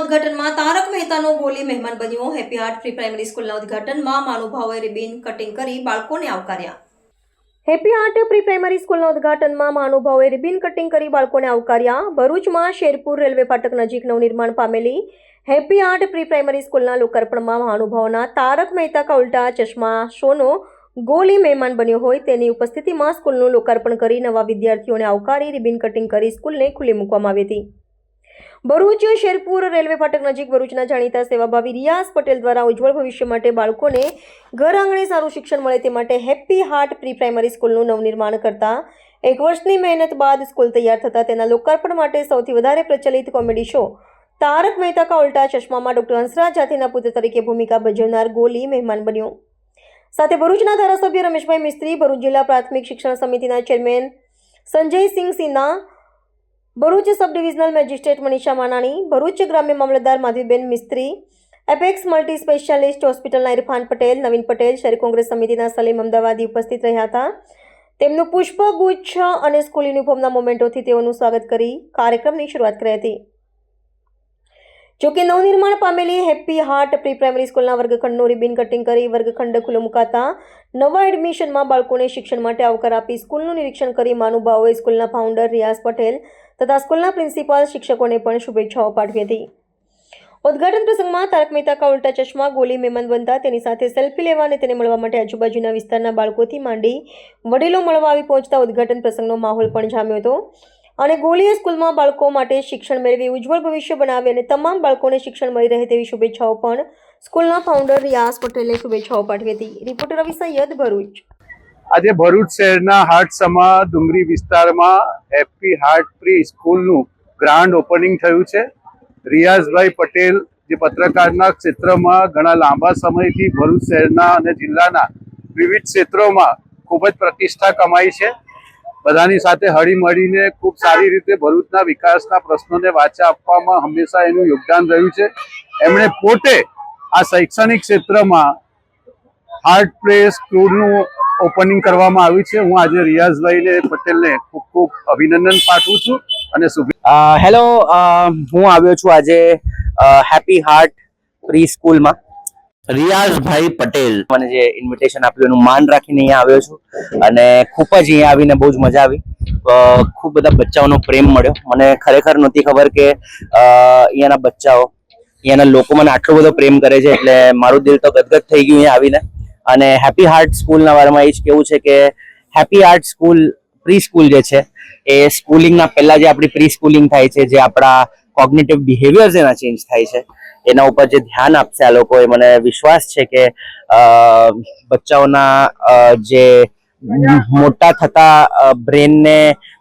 ઉદ્ઘાટનમાં તારક મહેતાનો ગોલી મહેમાન બન્યો. Happy art pre primary સ્કૂલના ઉદઘાટનમાં માનુભાવોએ રિબિન કટિંગ કરી બાળકોને આવકાર્યા. હેપી આર્ટ પ્રી પ્રાઇમરી સ્કૂલના ઉદ્ઘાટનમાં મહાનુભાવોએ રિબિન કટિંગ કરી બાળકોને આવકાર્યા. ભરૂચમાં શેરપુર રેલવે ફાટક નજીક નવનિર્માણ પામેલી હેપી આર્ટ પ્રી પ્રાઇમરી સ્કૂલના લોકાર્પણમાં મહાનુભાવોના તારક મહેતા કા ઉલ્ટા ચશ્મા શોનો ગોલી મહેમાન બન્યો હોય તેની ઉપસ્થિતિમાં સ્કૂલનું લોકાર્પણ કરી નવા વિદ્યાર્થીઓને આવકારી રિબિન કટિંગ કરી સ્કૂલને ખુલ્લી મૂકવામાં આવી હતી. ભરૂચ, શેરપુર રેલવે ફાટક નજીક ભરૂચના જાણીતા સેવાભાવી રિયાઝ પટેલ દ્વારા ઉજ્જવળ ભવિષ્ય માટે બાળકોને ઘર આંગણે સારું શિક્ષણ મળે તે માટે હેપી હાર્ટ પ્રી પ્રાઇમરી સ્કૂલનું નવનિર્માણ કરતા એક વર્ષની મહેનત બાદ સ્કૂલ તૈયાર થતા તેના લોકાર્પણ માટે સૌથી વધારે પ્રચલિત કોમેડી શો તારક મહેતા કા ઉલ્ટા ચશ્મામાં ડોક્ટર હંસરાજ જાતિના પુત્ર તરીકે ભૂમિકા ભજવનાર ગોલી મહેમાન બન્યો. સાથે ભરૂચના ધારાસભ્ય રમેશભાઈ મિસ્ત્રી, ભરૂચ જિલ્લા પ્રાથમિક શિક્ષણ સમિતિના chairman Sanjaysinh Sinha Bharuch sub divisional magistrate Manisha Manani, Bharuch ગ્રામ્ય મામલતદાર Madhviben Mistry, Apex multi specialist હોસ્પિટલના ઇરફાન પટેલ, નવીન પટેલ, શહેર કોંગ્રેસ સમિતિના સલીમ અમદાવાદી ઉપસ્થિત રહ્યા હતા. તેમનું પુષ્પગુચ્છ અને સ્કૂલ યુનિફોર્મના મોમેન્ટોથી તેઓનું સ્વાગત કરી કાર્યક્રમની શરૂઆત કરી હતી. જોકે નવનિર્માણ પામેલી હેપી હાર્ટ પ્રી પ્રાઇમરી સ્કૂલના વર્ગખંડનું રિબિન કટિંગ કરી વર્ગખંડ ખુલ્લો મુકાતા નવા એડમિશનમાં બાળકોને શિક્ષણ માટે આવકાર આપી સ્કૂલનું નિરીક્ષણ કરી મહાનુભાવોએ સ્કૂલના ફાઉન્ડર રિયાઝ પટેલ તથા સ્કૂલના પ્રિન્સિપાલ શિક્ષકોને પણ શુભેચ્છાઓ પાઠવી હતી. ઉદ્ઘાટન પ્રસંગમાં તારક મહેતા કા ઉલ્ટા ચશ્મા, ગોલી મહેમાન બનતા તેની સાથે સેલ્ફી લેવા અને તેને મળવા માટે આજુબાજુના વિસ્તારના બાળકોથી માંડી વડીલો મળવા આવી પહોંચતા ઉદ્ઘાટન પ્રસંગનો માહોલ પણ જામ્યો હતો. અને ગોલીએ સ્કૂલમાં બાળકો માટે શિક્ષણ મેળવી ઉજ્જવળ ભવિષ્ય બનાવે અને તમામ બાળકોને શિક્ષણ મળી રહે તેવી શુભેચ્છાઓ પણ સ્કૂલના ફાઉન્ડર રિયાઝ પટેલે શુભેચ્છાઓ પાઠવી હતી. રિપોર્ટર રવિ સૈયદ ભરૂચ. આજે ભરૂચ શહેરના હાટસમા ડુંગરી વિસ્તારમાં હેપી હાર્ટ પ્રી સ્કૂલનું ગ્રાન્ડ ઓપનિંગ થયું છે. રિયાઝભાઈ પટેલ જે પત્રકારના ક્ષેત્રમાં ઘણા લાંબા સમયથી ભરૂચ શહેરના અને જિલ્લાના વિવિધ ક્ષેત્રોમાં ખૂબ જ પ્રતિષ્ઠા કમાઈ છે. બધાની સાથે હળીમળીને ખૂબ સારી રીતે ભરૂચના વિકાસના પ્રશ્નોને વાચા આપવામાં હંમેશા એનું યોગદાન રહ્યું છે. એમણે પોતે આ શૈક્ષણિક ક્ષેત્રમાં હાર્ટ પ્રેસ સ્કૂલનું ઓપનિંગ કરવામાં આવ્યું છે. હું આજે રિયાઝભાઈને પટેલને ખૂબ ખૂબ અભિનંદન પાઠવું છું અને હેલો હું આવ્યો છું આજે હેપી હાર્ટ પ્રી સ્કૂલમાં રિયાઝભાઈ પટેલ. મને જે ઇન્વિટેશન આપ્યું, એનું માન રાખીને અહીંયા આવ્યો છું. અને ખૂબ જ અહીંયા આવીને બહુ જ મજા આવી. ખૂબ બધા બચ્ચાઓનો પ્રેમ મળ્યો. મને ખરેખર નહોતી ખબર કે અહીંયાના બચ્ચાઓ, અહીંયાના લોકો મને આટલો બધો પ્રેમ કરે છે, એટલે મારું દિલ તો ગદગદ થઈ ગયું અહીંયા આવીને. અને હેપી હાર્ટ સ્કૂલના બારમાં એ જ કેવું છે કે happy heart school pre school જે છે, એ સ્કૂલિંગના પહેલા જે આપણી પ્રી સ્કૂલિંગ થાય છે, જે આપણા કોગ્નેટિવ બિહેવિયર્સ એના ચેન્જ થાય છે એના ઉપર જે ધ્યાન આપશે આ લોકોએ, મને વિશ્વાસ છે કે બચ્ચાઓના જે મોટા થતા બ્રેનને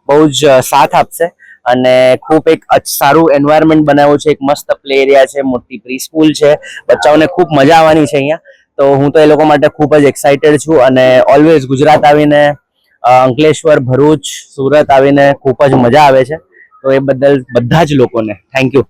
બહુ જ સાથ આપશે અને ખૂબ એક સારું એન્વાયરમેન્ટ બનાવ્યું છે, એક મસ્ત પ્લે એરિયા છે, મોટી પ્રી સ્કૂલ છે, બચ્ચાઓને ખૂબ મજા આવવાની છે અહીંયા. તો હું તો એ લોકો માટે ખૂબ જ એક્સાઇટેડ છું અને ઓલવેઝ ગુજરાત આવીને અંકલેશ્વર, ભરૂચ, સુરત આવીને ખૂબ જ મજા આવે છે. તો એ બદલ બધા જ લોકોને. Thank you